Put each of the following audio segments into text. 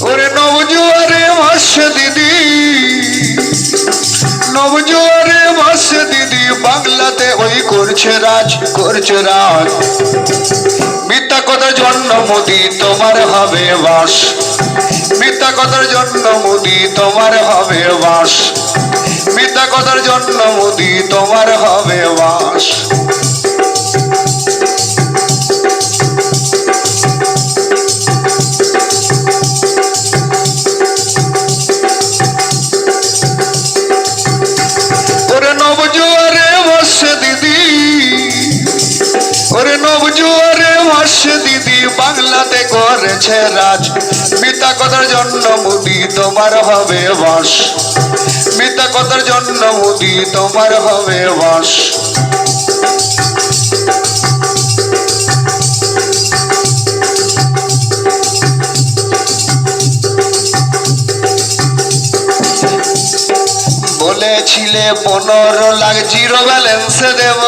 ওরে নবজুয়ারে ভাসছে দিদি। নবজুয়ারে ভাসছে দিদি, বাংলাতে ওই করছে রাজ করছে রাজ। মিথ্যা কথার জন্য মোদি, তোমার হবে বাস। মিথ্যা কথার জন্য মোদি, তোমার হবে বাস। মিথ্যা কথার জন্য মোদি, তোমার হবে বাস। বাংলাতে করেছে রাজ। মিথ্যা কথার জন্য মুদি তোমার হবে বাস মিথ্যা কথার জন্য মুদি তোমার হবে বাস বলেছিলে পনেরো লাখ জিরো ব্যালেন্সে দেব।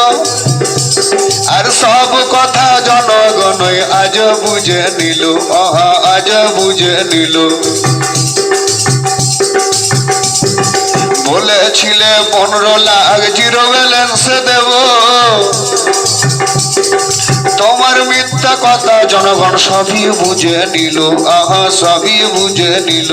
আর সব কথা জনগণই আজ বুঝে নিল আহা আজ বুঝে নিল। বলেছিলে পনেরো লাখ জিরো ব্যালেন্সে দেব। তোমার মিথ্যা কথা জনগণ সবই বুঝে নিল আহা সবই বুঝে নিল।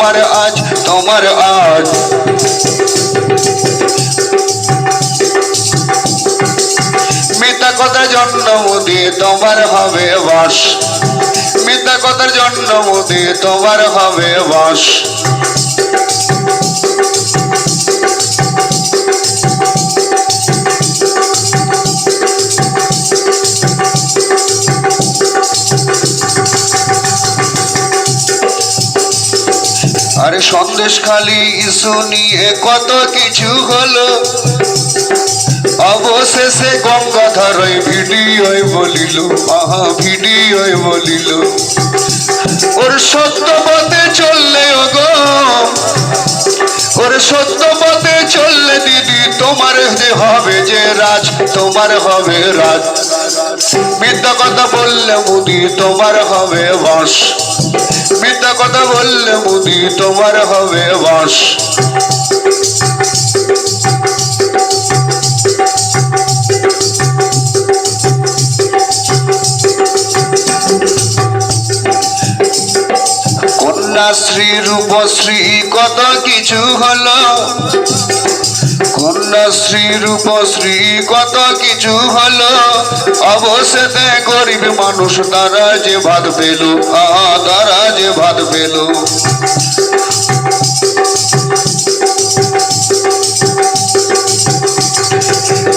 তোমার আজ তোমার আজ। মিথ্যা কথার জন্য মুদি তোমার হবে বাস। মিথ্যা কথার জন্য মুদি তোমার হবে বাস। আরে সন্দেশ খালি ইস্যু নিয়ে কত কিছু হলো। অবশেষে গঙ্গাধর ওই ভিডিওই বলিল, আহা ভিডিওই বলিল, ওর সত্য পথে চললে গো ওর সত্য পথে চললে দিদি, তোমার যে হবে যে রাজ, তোমার হবে রাজ। মিথ্যা কথা বললে মুদি, তোমার হবে বাস। মিথ্যা কথা বললে মুদি তোমার হবে বাস। কন্যাশ্রী রূপশ্রী কত কিছু হলো। কন্যাশ্রী, রূপশ্রী, কত কিছু হলো। অবশেষে গরিব মানুষ তারা যে ভাত পেল তারা যে ভাত পেল।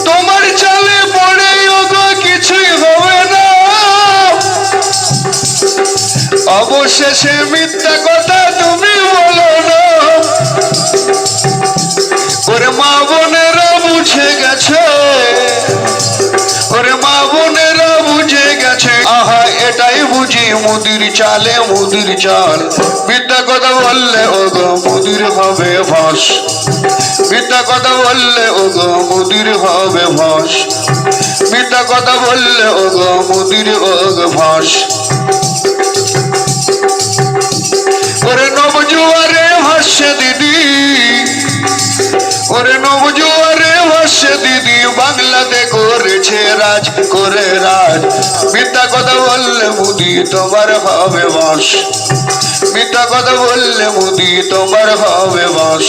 তোমার অবশেষে মিথ্যা কথা মুদির চালে মুদির চাল। মিথ্যা কথা বললে ও গো মুদির হবে ভাস। মিথ্যা কথা বললে ও মুদির হবে ভাস। মিথ্যা কথা বললে ও মুদির ও ভাস। ওরে নবজুয়ারে ভাসছে দিদি। ওরে নবজুয়ারে ভাসছে দিদি। বাংলাতে করেছে রাজ, করে রাজ। মিথ্যা কথা বললে মুদি তোমার হবে বাস। মিথ্যা কথা বললে মুদি তোমার হবে বাস।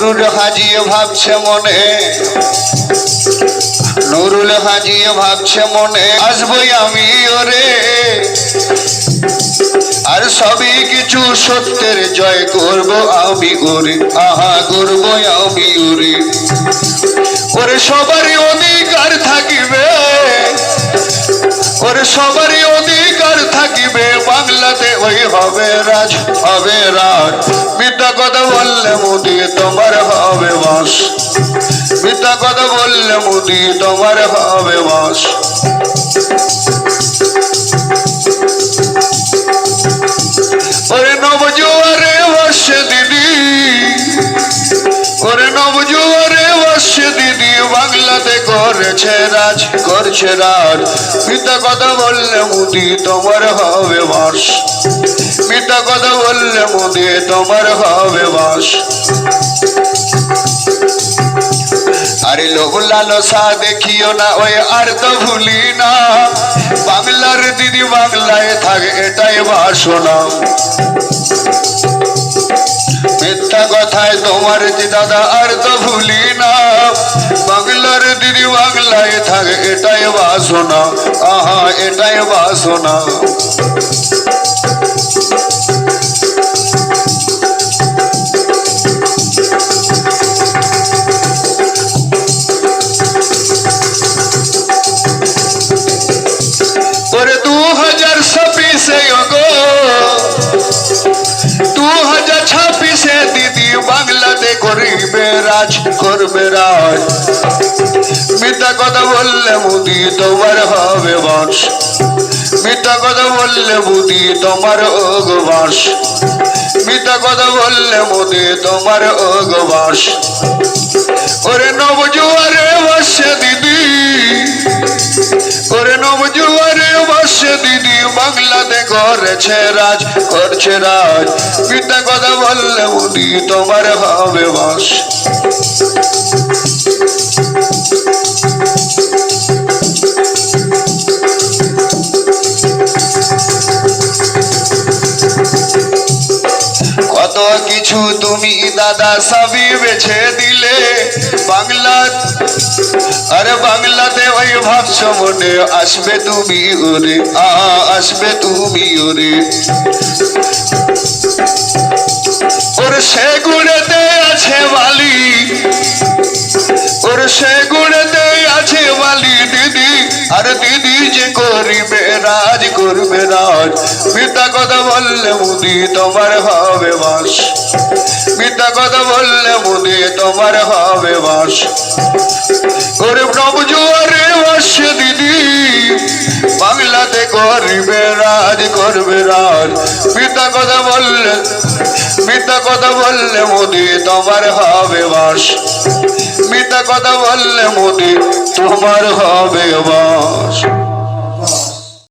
নুরুল হাজি ভাবছে মনে। নুরুল হাজি ভাবছে মনে, আসবই আমি ওরে। আর সবই কিছু সত্যের জয় করব আমি ওরে, আহা করব আমি ওরে। ওরে সবারই অধিকার থাকিবে, ওরে সবারই অধিকার থাকিবে। বাংলাতে ওই হবে রাজ হবে রাজ মিথ্যা কথা বললে মোদি তোমার হবে বাস মিথ্যা কথা বললে মোদি তোমার হবে বাস করেছে রাজ, করছে রাজ। মিথ্যা কথা বললে মুদি, তোমার হবে বাস। মিথ্যা কথা বললে মুদি, তোমার হবে বাস। আরে লোক লালসা দেখিও না, ওই আর তো ভুলি না। বাংলার দিদি বাংলায় থাকে, এটাই বাসনা। মিথ্যা কথায় তোমার যে দাদা আর তো ভুলি না। বাংলার দিদি বাংলায় থাকে, এটাই বাসনা। আহা, এটাই বাসনা। ওরে করিবে রাজ। মিথ্যা কথা বললে মুদি তোমার হবে বাস মিথ্যা কথা বললে মুদি তোমার অগবাস মিথ্যা কথা বললে মুদি তোমার অগবাস ওরে নবজুয়ারে বসে দিদি। ওরে নবজুয়ারে বসে দিদি। বাংলাতে করেছে রাজ করছে রাজ। মিথ্যা কথা বললে উদি তোমার হবে বাস। কিছু তুমি দাদা সবই বেছে দিলে। বাংলা, আরে বাংলাতে ওই ভাবছ মনে, আসবে তুমি ওরে আসবে তুমি ওরে। ওর সে গুড়েতে আছে বালি, ওর সে গুড়েতে আছে বালি। আর দিদি যে করিবে রাজ, করবে রাজ। মিথ্যা কথা বললে মুদি তোমার হবে বাস। মিথ্যা কথা বললে মুদি তোমার হবে বাস। ওরে নবজুয়ারে বসে দিদি বাংলাতে করবে রাজ করবে রাজ। মিথ্যা কথা বললে, মিথ্যা কথা বললে মোদি তোমার হবে বাস। মিথ্যা কথা বললে মোদি তোমার হবে বাস।